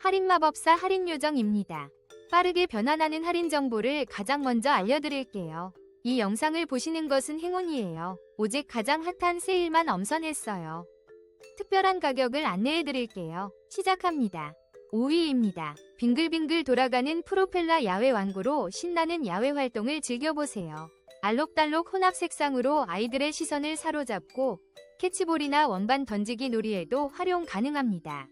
할인마법사 할인요정입니다. 빠르게 변환하는 할인 정보를 가장 먼저 알려드릴게요. 이 영상을 보시는 것은 행운이에요. 오직 가장 핫한 세일만 엄선했어요. 특별한 가격을 안내해드릴게요. 시작합니다. 5위입니다. 빙글빙글 돌아가는 프로펠러 야외 완구로 신나는 야외 활동을 즐겨보세요. 알록달록 혼합 색상으로 아이들의 시선을 사로잡고 캐치볼이나 원반 던지기 놀이에도 활용 가능합니다.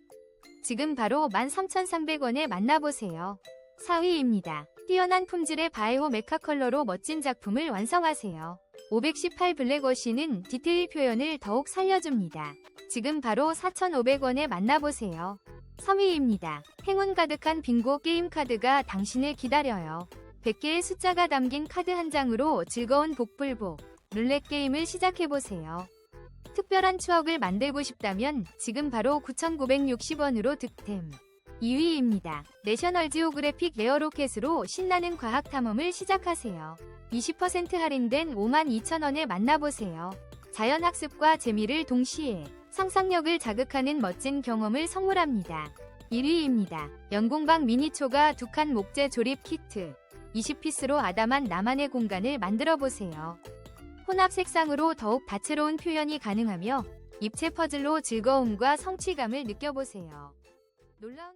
지금 바로 13,300원에 만나보세요. 4위입니다. 뛰어난 품질의 바이오 메카 컬러로 멋진 작품을 완성하세요. 518 블랙워시는 디테일 표현을 더욱 살려줍니다. 지금 바로 4,500원에 만나보세요. 3위입니다. 행운 가득한 빙고 게임 카드가 당신을 기다려요. 100개의 숫자가 담긴 카드 한 장으로 즐거운 복불복, 룰렛 게임을 시작해보세요. 특별한 추억을 만들고 싶다면 지금 바로 9,960원으로 득템. 2위입니다. 내셔널 지오그래픽 레어로켓으로 신나는 과학 탐험을 시작하세요. 20% 할인된 52,000원에 만나보세요. 자연학습과 재미를 동시에 상상력을 자극하는 멋진 경험을 선물합니다. 1위입니다. 연공방 미니초가 두 칸 목재 조립 키트. 20피스로 아담한 나만의 공간을 만들어 보세요. 혼합 색상으로 더욱 다채로운 표현이 가능하며 입체 퍼즐로 즐거움과 성취감을 느껴보세요. 놀라운